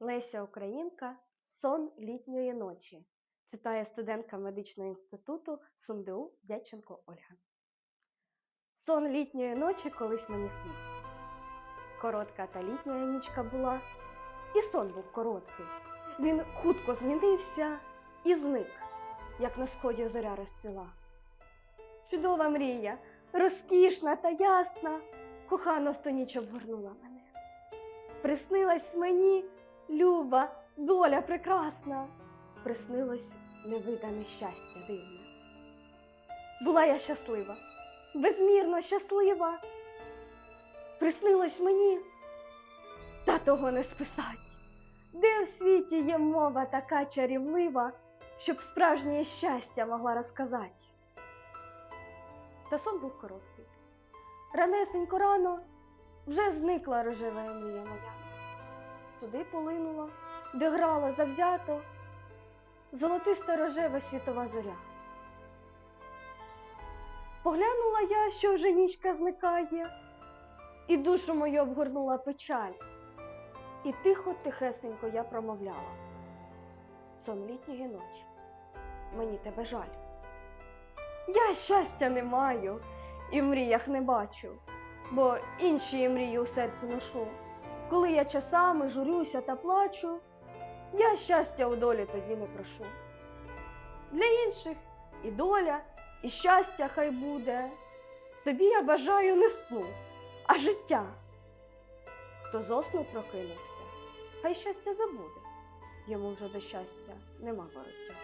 Леся Українка Сон літньої ночі. Читає студентка медичного інституту СумДУ Дяченко Ольга. Сон літньої ночі колись мені снився. Коротка та літня нічка була, і сон був короткий. Він хутко змінився і зник, як на сході зоря розцвіла. Чудова мрія, розкішна та ясна, кохано в ту ніч обгорнула мене. Приснилась мені люба, доля прекрасна, приснилось невидане щастя дивне. Була я щаслива, безмірно щаслива. Приснилось мені, та того не списать. Де в світі є мова така чарівлива, щоб справжнє щастя могла розказати? Та сон був короткий. Ранесенько рано вже зникла рожева мрія моя. Туди полинула, де грала завзято золотиста рожева світова зоря. Поглянула я, що вже нічка зникає, і душу мою обгорнула печаль. І тихо, тихесенько я промовляла. Сон літньої ночі, мені тебе жаль. Я щастя не маю і в мріях не бачу, бо інші мрії у серці ношу. Коли я часами журюся та плачу, я щастя у долі тоді не прошу. Для інших і доля, і щастя хай буде. Собі я бажаю не сну, а життя. Хто зосну прокинувся, хай щастя забуде, йому вже до щастя нема вороття.